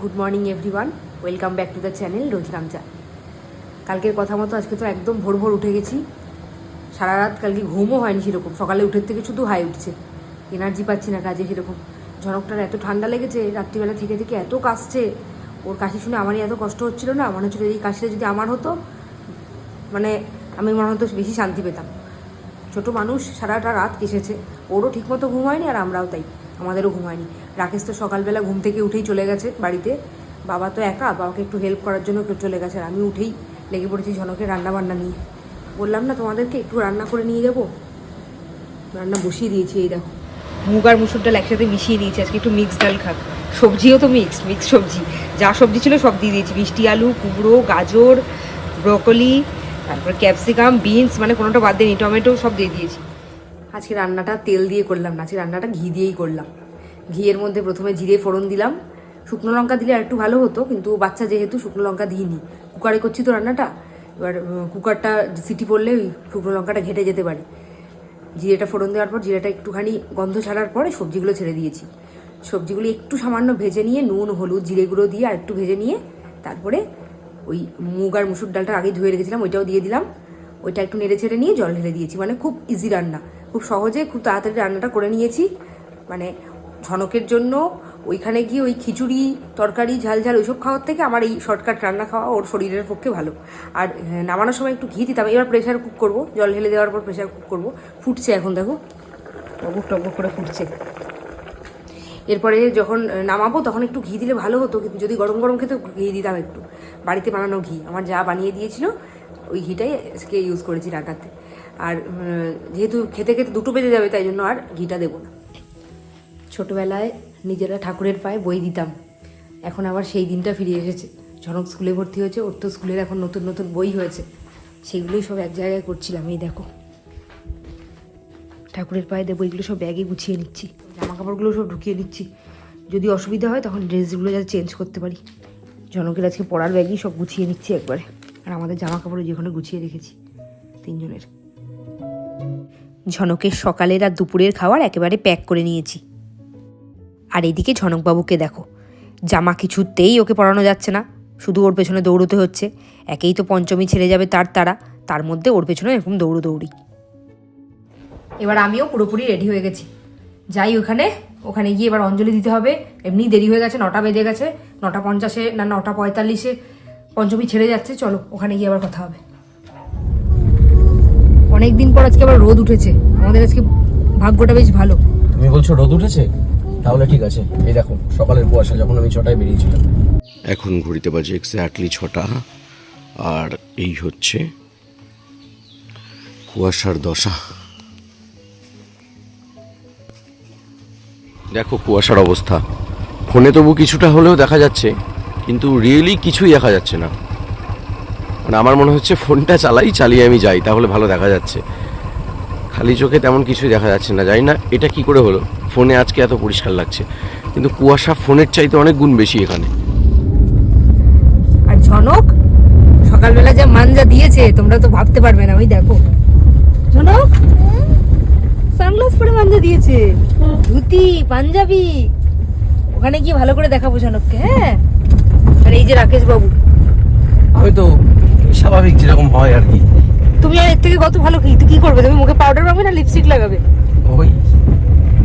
Good morning everyone welcome back to the channel Roznamcha কালকের কথা মতো আজকে তো একদম ভোর ভোর উঠে গেছি। সারা রাত কালকে ঘুমও হয়নি সেরকম। সকালে উঠের থেকে শুধু হাই উঠছে। এনার্জি পাচ্ছি না কাজে সেরকম। ঝনকটার এত ঠান্ডা লেগেছে, রাত্রিবেলা থেকে থেকে এত কাশছে। ওর কাশি শুনে আমারই এত কষ্ট হচ্ছিল না। মনে হচ্ছিল এই কাশিটা যদি আমার হতো মানে আমি মনে হতো বেশি শান্তি পেতাম। ছোট মানুষ সারাটা রাত কেসেছে ওরও ঠিকমতো ঘুম হয়নি আর আমরাও তাই। আমাদেরও ঘুম হয়নি। রাকেশ তো সকালবেলা ঘুম থেকে উঠেই চলে গেছে বাড়িতে। বাবা তো একা, বাবাকে একটু হেল্প করার জন্য কেউ চলে গেছে আর আমি উঠেই লেগে পড়েছি ঝনকের রান্না বান্না নিয়ে। বললাম, না, তোমাদেরকে একটু রান্না করে নিয়ে যাব? রান্না বসিয়ে দিয়েছি, এই দেখো। মুগ আর মুসুর ডাল একসাথে মিশিয়ে দিয়েছি, আজকে একটু মিক্স ডাল খাক। সবজিও তো মিক্স মিক্স সবজি। যা সবজি ছিল সব দিয়ে দিয়েছি। মিষ্টি আলু, কুমড়ো, গাজর, ব্রকলি, তারপর ক্যাপসিকাম বিনস মানে কোনোটা বাদ দিইনি টমেটো সব দিয়ে দিয়েছি। আজকে রান্নাটা তেল দিয়ে করলাম না, আজকে রান্নাটা ঘি দিয়েই করলাম। ঘিয়ের মধ্যে প্রথমে জিরে ফোড়ন দিলাম। শুকনো লঙ্কা দিলে আর একটু ভালো হতো, কিন্তু বাচ্চা যেহেতু শুকনো লঙ্কা দিইনি, কুকারে করছি তো রান্নাটা। এবার কুকারটা সিটি পড়লে ওই শুকনো লঙ্কাটা ঘেটে যেতে পারে। জিরেটা ফোড়ন দেওয়ার পর জিরেটা একটুখানি গন্ধ ছাড়ার পরে সবজিগুলো ছেড়ে দিয়েছি। সবজিগুলো একটু সামান্য ভেজে নিয়ে নুন, হলুদ, জিরে গুঁড়ো দিয়ে আর একটু ভেজে নিয়ে তারপরে ওই মুগ আর মুসুর ডালটা আগে ধুয়ে রেখেছিলাম, ওইটাও দিয়ে দিলাম। ওইটা একটু নেড়ে ছেড়ে নিয়ে জল ঢেলে দিয়েছি মানে খুব ইজি রান্না। খুব সহজে খুব তাড়াতাড়ি রান্নাটা করে নিয়েছি। মানে ঝনকের জন্য ওইখানে গিয়ে ওই খিচুড়ি, তরকারি, ঝাল ঝাল ওইসব খাওয়ার থেকে আমার এই শর্টকাট রান্না খাওয়া ওর শরীরের পক্ষে ভালো। আর নামানোর সময় একটু ঘি দিতাম। এবার প্রেশার কুক করব। জল ঢেলে দেওয়ার পর প্রেশার কুক করব। ফুটছে এখন, দেখো। টবক টবক করে ফুটছে। এরপরে যখন নামাবো তখন একটু ঘি দিলে ভালো হতো। কিন্তু যদি গরম গরম খেতে ঘি দিতাম একটু। বাড়িতে বানানো ঘি। আমার যা বানিয়ে দিয়েছিল, ওই ঘিটাই আজকে ইউজ করেছি রান্নাতে আর যেহেতু খেতে খেতে দুটো বেজে যাবে, তাই জন্য আর ঘিটা দেবো না। ছোটোবেলায় নিজেরা ঠাকুরের পায়ে বই দিতাম। এখন আবার সেই দিনটা ফিরে এসেছে। ঝনক স্কুলে ভর্তি হয়েছে, ওর তো স্কুলের এখন নতুন নতুন বই হয়েছে। সেগুলোই সব এক জায়গায় করছিলাম, এই দেখো। ঠাকুরের পায়ে দিয়ে বইগুলো সব ব্যাগে গুছিয়ে নিচ্ছি। জামা কাপড়গুলো সব ঢুকিয়ে নিচ্ছি যদি অসুবিধা হয়, তখন ড্রেসগুলো যাতে চেঞ্জ করতে পারি। জনকের আজকে পড়ার ব্যাগই সব গুছিয়ে নিচ্ছি একবারে। আর আমাদের জামা কাপড়ও যেখানে গুছিয়ে রেখেছি, তিনজনের। ঝনকের সকালের আর দুপুরের খাবার একেবারে প্যাক করে নিয়েছি। আর এদিকে ঝনকবাবুকে দেখো, জামা কিছুতেই ওকে পড়ানো যাচ্ছে না। শুধু ওর পেছনে দৌড়তে হচ্ছে। একেই তো পঞ্চমী ছেড়ে যাবে তার তারা, তার মধ্যে ওর পেছনে এরকম দৌড়ো দৌড়ি এবার আমিও পুরোপুরি রেডি হয়ে গেছি। যাই ওখানে ওখানে গিয়ে এবার অঞ্জলি দিতে হবে। এমনি দেরি হয়ে গেছে, নটা বেজে গেছে, নটা পঞ্চাশে না, নটা পঁয়তাল্লিশে পঞ্চমী ছেড়ে যাচ্ছে, চলো ওখানে গিয়ে আবার কথা হবে। অনেক দিন পর আজকে আবার রোদ উঠেছে। আমাদের আজকে ভাগ্যটা বেশ ভালো। তুমি বলছো রোদ উঠেছে? তাহলে ঠিক আছে। এই দেখো সকালের কুয়াশা যখন আমি ছটায় বেরিয়েছিলাম। এখন ঘড়িতে বাজে এক্স্যাক্টলি ছটা। আর এই হচ্ছে কুয়াশার দশা। দেখো কুয়াশার অবস্থা। ফোনে তবু কিছুটা হলেও দেখা যাচ্ছে কিন্তু রিয়েলি কিছুই দেখা যাচ্ছে না। মানে আমার মনে হচ্ছে ফোনটা চালাই চালিয়ে আমি যাই তাহলে ভালো দেখা যাচ্ছে। খালি চোখে তেমন কিছুই দেখা যাচ্ছে না জানি না এটা কি করে হলো। ফোনে আজকে এত পরিষ্কার লাগছে। কিন্তু কুয়াশা ফোনের চাইতে অনেক গুণ বেশি এখানে। আর ঝনক সকালবেলা যা মানজা দিয়েছে তোমরা তো ভাবতে পারবে না ওই দেখো। ঝনক সানগ্লাস পরে মানজা দিয়েছে। ধুতি পাঞ্জাবি। ওখানে গিয়ে ভালো করে দেখাবো ঝনককে হ্যাঁ? আর এই যে রাকেশ বাবু হয়তো স্বাভাবিক যেরকম হয় আর কি। তুমি আর এর থেকে কত ভালো কি কি করবে? তুমি মুখে পাউডার মাখবে না লিপস্টিক লাগাবে? ওই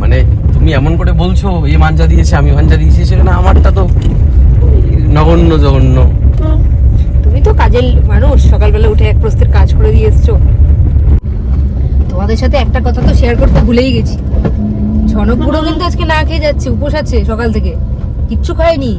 মানে তুমি এমন করে বলছো এ মাঞ্জা দিয়েছে আমি মাঞ্জা দিয়েছি সেখানে আমারটা তো নগণ্য জঘন্য। তুমি তো কাজের মানুষ সকালবেলা উঠে এক প্রস্তের কাজ করে দিয়ে এসছো। তোমাদের সাথে একটা কথা তো শেয়ার করতে ভুলেই গেছি। বুড়ো কিন্তু আজকে না খেয়ে যাচ্ছে উপোস আছে সকাল থেকে। কিচ্ছু খায়নি।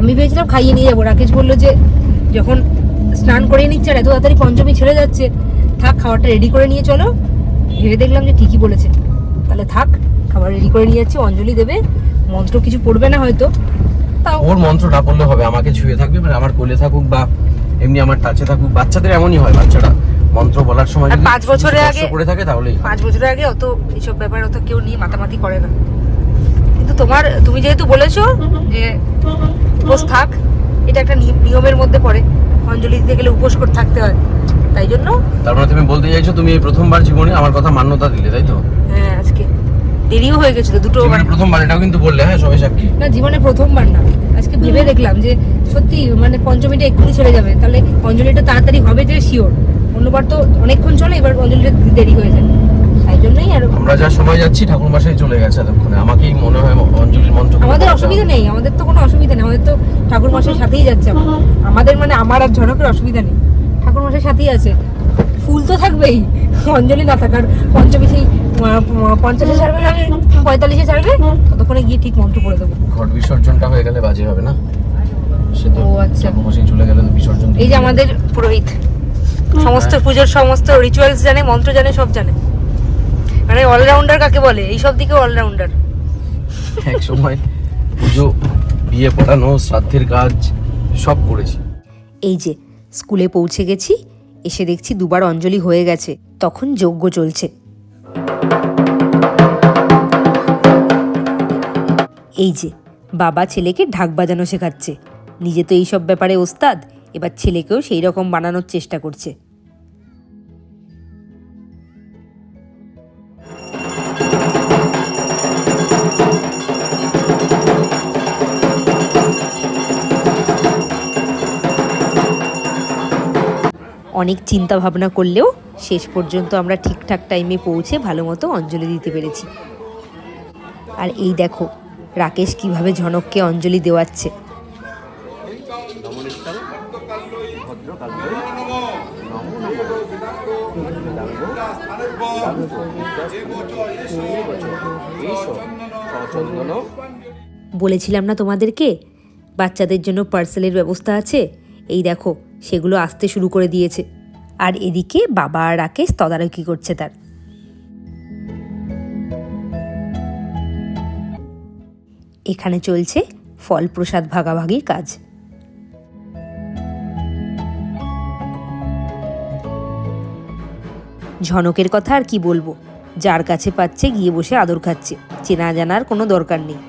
আমি ভেবেছিলাম খাইয়ে নিয়ে যাব। রাকেশ বলল যে যখন স্নান করে নিচ্ছে আর এত তাড়াতাড়ি পঞ্চমী ছেড়ে যাচ্ছে। থাক খাবারটা রেডি করে নিয়ে চলো। ভেবে দেখলাম যে ঠিকই বলেছে তাহলে থাক খাবার রেডি করে নিয়ে যাচ্ছি অঞ্জলি দেবে। মন্ত্র কিছু পড়বে না হয়তো। তাও ওর মন্ত্র না পড়লে হবে আমাকে ছুঁয়ে থাকবে মানে আমার কোলে থাকুক বা এমনি আমার টাচে থাকুক বাচ্চাদের এমনই হয় বাচ্চারা মন্ত্র বলার সময় পাঁচ বছরের আগে- করে থাকে তাহলেই। পাঁচ বছর আগে অত এইসব ব্যাপার অত কেউ নিয়ে মাতামাতি করে না। কিন্তু তোমার তুমি যেহেতু বলেছ যে উপোস থাক এটা একটা নিয়মের মধ্যে পড়ে। অঞ্জলি দিতে গেলে উপোস করে থাকতে হয়। তাই জন্য তার মানে তুমি বলতে চাইছো তুমি এই প্রথমবার জীবনে আমার কথা মান্যতা দিলে তাই তো? হ্যাঁ আজকে। দেরিও হয়ে গেছিল দুটো জীবনে প্রথমবার এটাও কিন্তু বললে হ্যাঁ সবাই সাক্ষী। না জীবনে প্রথমবার না। আজকে ভেবে দেখলাম যে সত্যি মানে পঞ্চমীটা এক্ষুনি ছেড়ে যাবে। তাহলে অঞ্জলিটা তাড়াতাড়ি হবে যে শিওর অন্যবার তো অনেকক্ষণ চলে এবার অঞ্জলিটা দেরি হয়ে যায়। তাই জন্যই আর আমরা যা সময় যাচ্ছি ঠাকুর মাসাই চলে গেছে এতক্ষণে। আমাকেই মনে হয় অঞ্জলির মন্ত্র আমাদের অসুবিধা নেই আমাদের তো কোনো অসুবিধা নেই আমাদের তো ঠাকুর মশাইয়ের সাথেই যাচ্ছে আমাদের মানে আমার আর ঝনকের অসুবিধা নেই। ঠাকুর মশাইয়ের সাথেই আছে। ফুল তো থাকবেই অঞ্জলি না থাকার পঞ্চমী সেই পঞ্চাশে ছাড়বে না পঁয়তাল্লিশে ছাড়বে? ততক্ষণে গিয়ে ঠিক মন্ত্র পড়ে দেবো। ঘট বিসর্জনটা হয়ে গেলে বাজে হবে না? সে তো ও, আচ্ছা। মশাই চলে গেলে বিসর্জন এই যে আমাদের পুরোহিত। সমস্ত পুজোর সমস্ত রিচুয়ালস জানে মন্ত্র জানে সব জানে। মানে অলরাউন্ডার কাকে বলে? এই সব দিকে অলরাউন্ডার এক সময় পুজো বিয়ে পড়ানো শ্রাদ্ধের কাজ সব করেছি। এই যে স্কুলে পৌঁছে গেছি এসে দেখছি দুবার অঞ্জলি হয়ে গেছে তখন যজ্ঞ চলছে। এই যে বাবা ছেলেকে ঢাক বাজানো শেখাচ্ছে। নিজে তো এইসব ব্যাপারে ওস্তাদ এবার ছেলেকেও সেই রকম বানানোর চেষ্টা করছে। অনেক চিন্তা ভাবনা করলেও শেষ পর্যন্ত আমরা ঠিকঠাক টাইমে পৌঁছে ভালো মতো অঞ্জলি দিতে পেরেছি। আর এই দেখো, রাকেশ কীভাবে ঝনককে অঞ্জলি দেওয়াচ্ছে। বলেছিলাম না তোমাদেরকে? বাচ্চাদের জন্য পার্সেলের ব্যবস্থা আছে? এই দেখো, সেগুলো আসতে শুরু করে দিয়েছে। আর এদিকে বাবা আর রাকেশ তদারকি করছে তার। এখানে চলছে ফল প্রসাদ ভাগাভাগির কাজ। ঝনকের কথা আর কি বলব? যার কাছে পাচ্ছে গিয়ে বসে আদর খাচ্ছে। চেনা জানার কোনো দরকার নেই।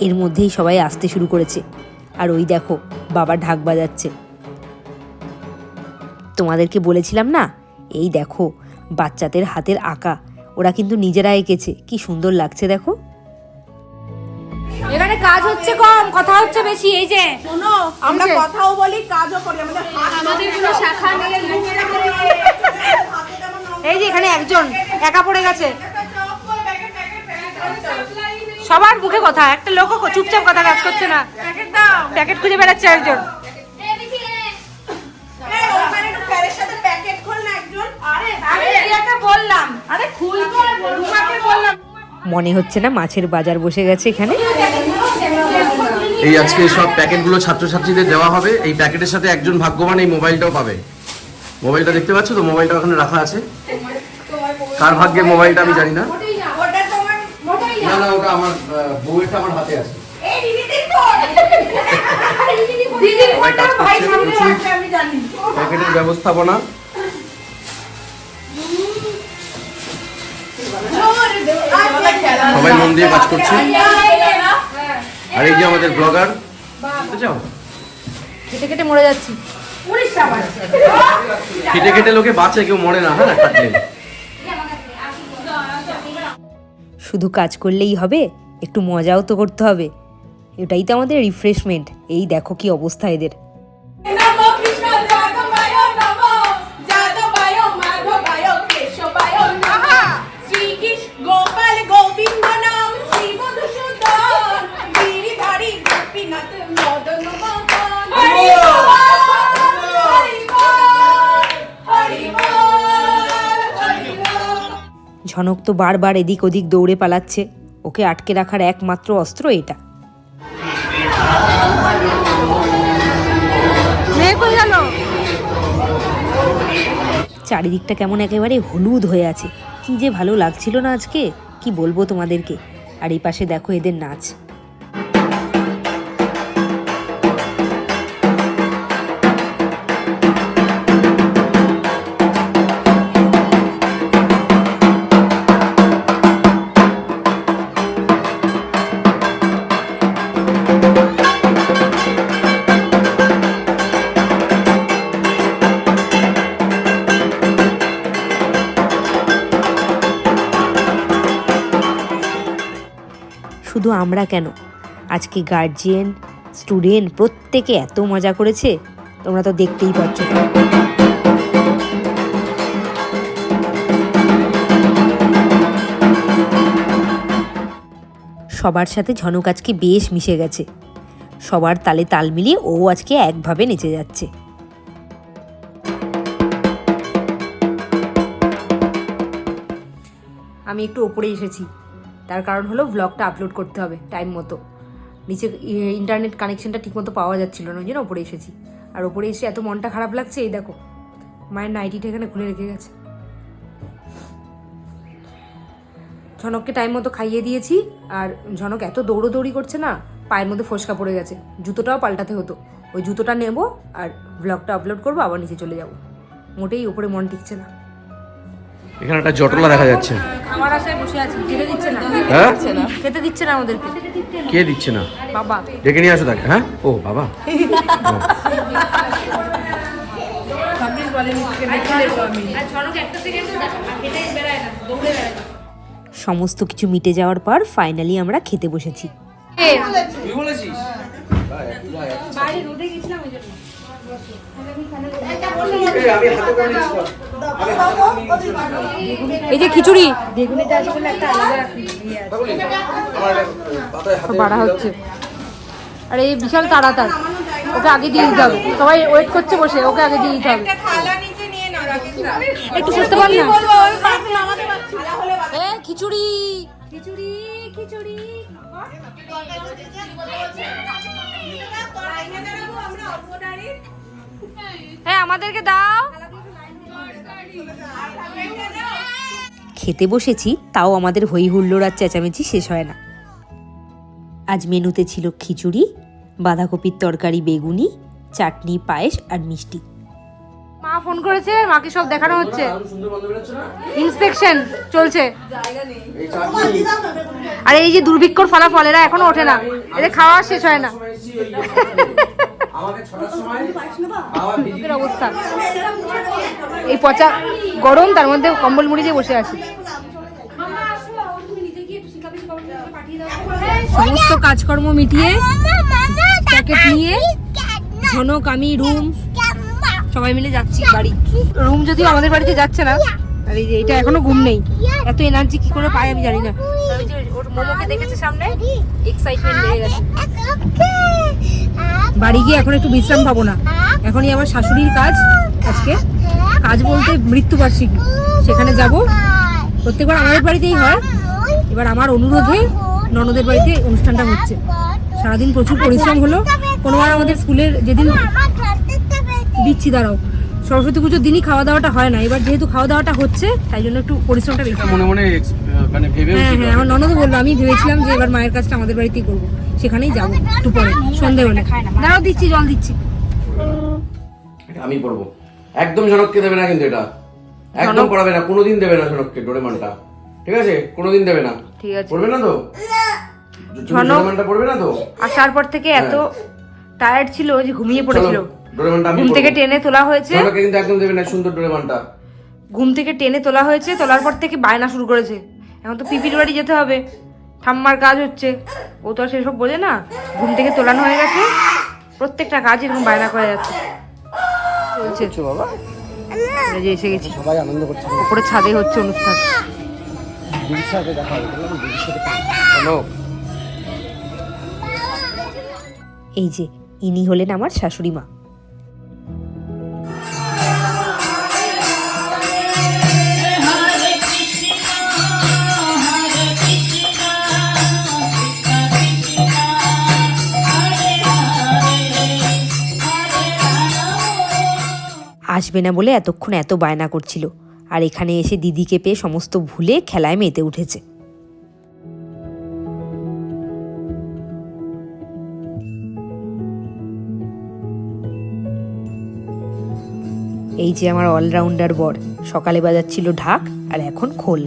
এর মধ্যেই সবাই আসতে শুরু করেছে। আর ওই দেখো বাবা ঢাক বাজাচ্ছে। তোমাদেরকে বলেছিলাম না? এই দেখো বাচ্চাদের হাতের আঁকা ওরা কিন্তু নিজেরা এঁকেছে। কি সুন্দর লাগছে দেখো। এখানে কাজ হচ্ছে কম কথা হচ্ছে বেশি এই যে। শোনো আমরা কথাও বলি কাজও করি আমাদের আমাদের কোনো শাখা নেই এই যে এখানে একজন একা পড়ে গেছে। সবার মুখে কথা একটা লোক চুপচাপ কথা কাজ করছে না। প্যাকেট খুঁজে বেড়াচ্ছে একজন। ওখানে একটু স্যারের সাথে প্যাকেট খোল না আরে বললাম। আরে খুলবো রুমাকে বললাম। মনে হচ্ছে না মাছের বাজার বসে গেছে এখানে। এই আজকে সব প্যাকেটগুলো ছাত্রছাত্রীদের দেওয়া হবে। এই প্যাকেটের সাথে একজন ভাগ্যবান এই মোবাইলটাও পাবে। মোবাইলটা দেখতে পাচ্ছ তো? মোবাইলটা ওখানে রাখা আছে। কার ভাগ্যের মোবাইলটা আমি জানি না। না ওটা আমার বউয়েরটা আমার হাতে আছে। প্যাকেটের ব্যবস্থাপনা। সবাই মন দিয়ে কাজ করছে। আর এই যে আমাদের ব্লগার যাও। কেটে কেটে মরে যাচ্ছি। কেটে কেটে লোকে বাঁচে কেউ মরে না হ্যাঁ কাটলে শুধু কাজ করলেই হবে, একটু মজাও তো করতে হবে। এটাই তো আমাদের রিফ্রেশমেন্ট এই দেখো কি অবস্থা এদের। ঝনক তো বারবার এদিক ওদিক দৌড়ে পালাচ্ছে। ওকে আটকে রাখার একমাত্র অস্ত্র এটা। চারিদিকটা কেমন একেবারে হলুদ হয়ে আছে। কি যে ভালো লাগছিল না আজকে কি বলব তোমাদেরকে? আর এই পাশে দেখো এদের নাচ। শুধু আমরা কেন? আজকে গার্জিয়ান স্টুডেন্ট প্রত্যেকে এত মজা করেছে, তোমরা তো দেখতেই পাচ্ছ। সবার সাথে ঝনক আজকে বেশ মিশে গেছে। সবার তালে তাল মিলিয়ে ও আজকে একভাবে নেচে যাচ্ছে। আমি একটু ওপরে এসেছি। তার কারণ হলো ব্লগটা আপলোড করতে হবে টাইম মতো। নিচে ইন্টারনেট কানেকশনটা ঠিকমতো পাওয়া যাচ্ছিল না, ওই জন্য ওপরে এসেছি। আর ওপরে এসে এত মনটা খারাপ লাগছে, এই দেখো, মায়ের নাইটিটা এখানে খুলে রেখে গেছে। ঝনককে টাইম মতো খাইয়ে দিয়েছি, আর ঝনক এত দৌড়োদৌড়ি করছে না, পায়ের মধ্যে ফসকা পড়ে গেছে। জুতোটাও পাল্টাতে হতো। ওই জুতোটা নেব, আর ব্লগটা আপলোড করব, আবার নিচে চলে যাব। মোটেই ওপরে মন টিকছে না। এখানে একটা জটলা দেখা যাচ্ছে। খাবার আশায় বসে আছি। খেতে দিচ্ছে না। হ্যাঁ? খেতে দিচ্ছে না। আমাদেরকে। কে দিচ্ছে না? বাবা। ডেকে নিয়ে আসো তাকে হ্যাঁ? ও বাবা। সমস্ত কিছু মিটে যাওয়ার পর ফাইনালি আমরা খেতে বসেছি। এই যে খিচুড়ি। বাড়া হচ্ছে। আর এই বিশাল তাড়াতাড়ি। ওকে আগে দিয়ে দিতে হবে। সবাই ওয়েট করছে বসে ওকে আগে দিয়ে দিতে হবে। একটা থালা নিচে নিয়ে নাও একটু সরতে পারলি না? খিচুড়ি খিচুড়ি। হ্যাঁ আমাদেরকে দাও। খেতে বসেছি তাও আমাদের হই হুল্লোড় আর চেঁচামেচি শেষ হয় না। আজ মেনুতে ছিল খিচুড়ি বাঁধাকপির তরকারি বেগুনি চাটনি পায়েস আর মিষ্টি। মা ফোন করেছে মাকে সব দেখানো হচ্ছে। ইন্সপেকশন চলছে। আর এই যে দুর্ভিক্ষর ফলাফল এরা এখনও ওঠে না। এদের খাওয়া শেষ হয় না। অবস্থা। এই পচা গরম তার মধ্যে কম্বল মুড়ি দিয়ে বসে আছি। সমস্ত কাজকর্ম মিটিয়ে প্যাকেট নিয়ে ঝনক আমি রুম সবাই মিলে যাচ্ছি বাড়ি। রুম যদিও আমাদের বাড়িতে যাচ্ছে না আর এই যে এটা এখনও ঘুম নেই। এত এনার্জি কি করে পায় আমি জানি না। ওই যে ওর মোমোকে দেখেছে সামনে এক্সাইটমেন্ট বেড়ে গেছে। বাড়ি গিয়ে এখন একটু বিশ্রাম পাবো না। এখনই আমার শাশুড়ির কাজ আজকে। কাজ বলতে মৃত্যুবার্ষিকী। সেখানে যাব। প্রত্যেকবার আমাদের বাড়িতেই হয়। এবার আমার অনুরোধে ননদের বাড়িতে অনুষ্ঠানটা হচ্ছে। সারাদিন প্রচুর পরিশ্রম হলো। কোনোবার আমাদের স্কুলের যেদিন দিচ্ছি দাঁড়াও। সরস্বতী পুজোর দিনই খাওয়া দাওয়াটা হয় না। এবার যেহেতু খাওয়া দাওয়াটা হচ্ছে তাই জন্য একটু পরিশ্রমটা বেশি। মনে মনে মানে ভেবে হ্যাঁ হ্যাঁ আমার ননদ বলল আমি ভেবেছিলাম যে এবার মায়ের কাজটা আমাদের বাড়িতেই করব। সেখানেই যাব একটু পরে সন্ধে হলে। দাঁড়াও দিচ্ছি জল দিচ্ছি। আমি পড়ব একদম জনককে দেবে না কিন্তু এটা। একদম পড়াবে না কোনোদিন দেবে না জনককে ডোরেমনটা। ঠিক আছে? কোনোদিন দেবে না। ঠিক আছে। পড়বে না তো? ঝনক- ডোরেমনটা পড়বে না তো? আসার পর থেকে এত টায়ার্ড ছিল যে ঘুমিয়ে পড়েছিল। ডোরেমনটা আমি ঘুম থেকে টেনে তোলা হয়েছে। জনককে কিন্তু একদম দেবে না সুন্দর ডোরেমনটা। ঘুম থেকে টেনে তোলা হয়েছে তোলার পর থেকে বায়না শুরু করেছে। এখন তো পিপির বাড়ি যেতে হবে। ঠাম্মার কাজ হচ্ছে। ও তো আর সেসব বোঝে না। ঘুম থেকে তোলানো হয়ে গেছে। প্রত্যেকটা কাজ এরকম বায়না করে যাচ্ছে। চলছে বাবা? যে এসে গেছি। সবাই আনন্দ করছে। উপরে ছাদে হচ্ছে অনুষ্ঠান। এই যে ইনি হলেন আমার শাশুড়ি মা। আসবে না বলে এতক্ষণ এত বায়না করছিল। আর এখানে এসে দিদিকে পেয়ে সমস্ত ভুলে খেলায় মেতে উঠেছে। এই যে আমার অলরাউন্ডার বর, সকালে বাজাচ্ছিল ঢাক আর এখন খোল।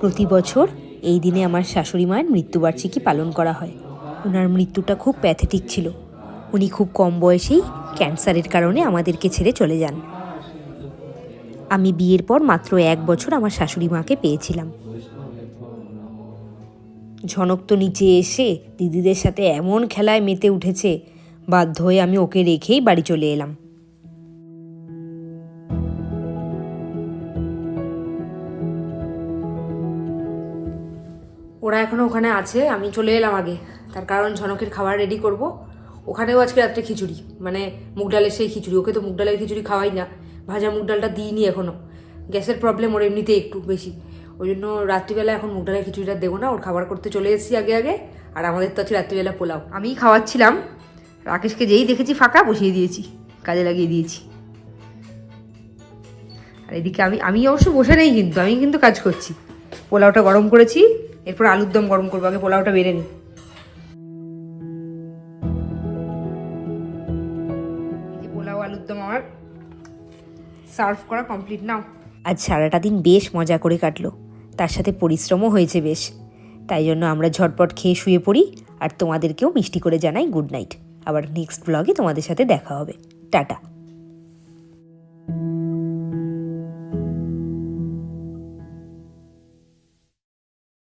প্রতি বছর এই দিনে আমার শাশুড়ি মায়ের মৃত্যুবার্ষিকী পালন করা হয়। ওনার মৃত্যুটা খুব প্যাথেটিক ছিল। উনি খুব কম বয়সেই ক্যান্সারের কারণে আমাদেরকে ছেড়ে চলে যান। আমি বিয়ের পর মাত্র এক বছর আমার শাশুড়ি মাকে পেয়েছিলাম। ঝনক তো নিচে এসে দিদিদের সাথে এমন খেলায় মেতে উঠেছে, বাধ্য হয়ে আমি ওকে রেখেই বাড়ি চলে এলাম। ওরা এখনও ওখানে আছে, আমি চলে এলাম আগে। তার কারণ ঝনকের খাবার রেডি করব। ওখানেও আজকে রাত্রে খিচুড়ি মানে মুগ ডালের সেই খিচুড়ি। ওকে তো মুগ ডালের খিচুড়ি খাওয়াই না, ভাজা মুগ ডালটা দিইনি এখনও গ্যাসের প্রবলেম ওর এমনিতে একটু বেশি। ওই জন্য রাত্রিবেলা এখন মুগ ডালের খিচুড়িটা দেবো না, ওর খাবার করতে চলে এসেছি আগে আগে। আর আমাদের তো আছে রাত্রিবেলা পোলাও। আমিই খাওয়াচ্ছিলাম। রাকেশকে যেই দেখেছি ফাঁকা, বসিয়ে দিয়েছি। কাজে লাগিয়ে দিয়েছি। আর এদিকে আমি আমি অবশ্য বসে নেই কিন্তু, আমি কিন্তু কাজ করছি। পোলাওটা গরম করেছি। এরপর আলুর দম গরম করব, আগে পোলাওটা বেড়ে নিই। পোলাও, আলুর দম আমার সার্ভ করা কমপ্লিট নাও। আজ সারাটা দিন বেশ মজা করে কাটলো। তার সাথে পরিশ্রমও হয়েছে বেশ। তাই জন্য আমরা ঝটপট খেয়ে শুয়ে পড়ি, আর তোমাদেরকেও মিষ্টি করে জানাই গুড নাইট। আবার নেক্সট ব্লগে তোমাদের সাথে দেখা হবে। টাটা।